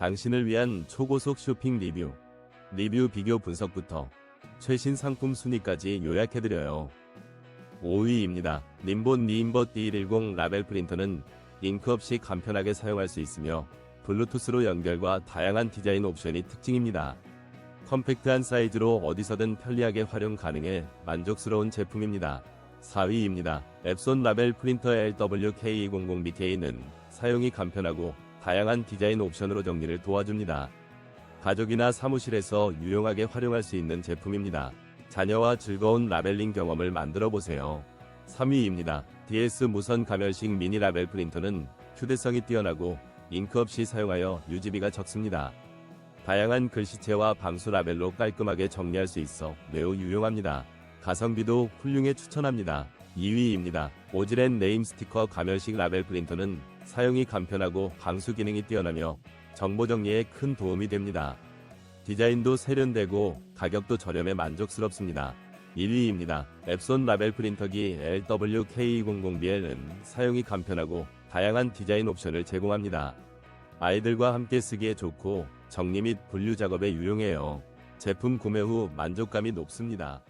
당신을 위한 초고속 쇼핑 리뷰, 리뷰 비교 분석부터 최신 상품 순위까지 요약해드려요. 5위입니다. 림본 니인버 D110 라벨 프린터는 잉크 없이 간편하게 사용할 수 있으며 블루투스로 연결과 다양한 디자인 옵션이 특징입니다. 컴팩트한 사이즈로 어디서든 편리하게 활용 가능해 만족스러운 제품입니다. 4위입니다. 앱손 라벨 프린터 LWK200BK는 사용이 간편하고 다양한 디자인 옵션으로 정리를 도와줍니다. 가족이나 사무실에서 유용하게 활용할 수 있는 제품입니다. 자녀와 즐거운 라벨링 경험을 만들어 보세요. 3위입니다. DS 무선 가멸식 미니 라벨 프린터는 휴대성이 뛰어나고 잉크 없이 사용하여 유지비가 적습니다. 다양한 글씨체와 방수 라벨로 깔끔하게 정리할 수 있어 매우 유용합니다. 가성비도 훌륭해 추천합니다. 2위입니다. 오지렌 네임 스티커 가멸식 라벨 프린터는 사용이 간편하고 방수 기능이 뛰어나며 정보 정리에 큰 도움이 됩니다. 디자인도 세련되고 가격도 저렴해 만족스럽습니다. 1위입니다. 앱손 라벨 프린터기 LWK200BL은 사용이 간편하고 다양한 디자인 옵션을 제공합니다. 아이들과 함께 쓰기에 좋고 정리 및 분류 작업에 유용해요. 제품 구매 후 만족감이 높습니다.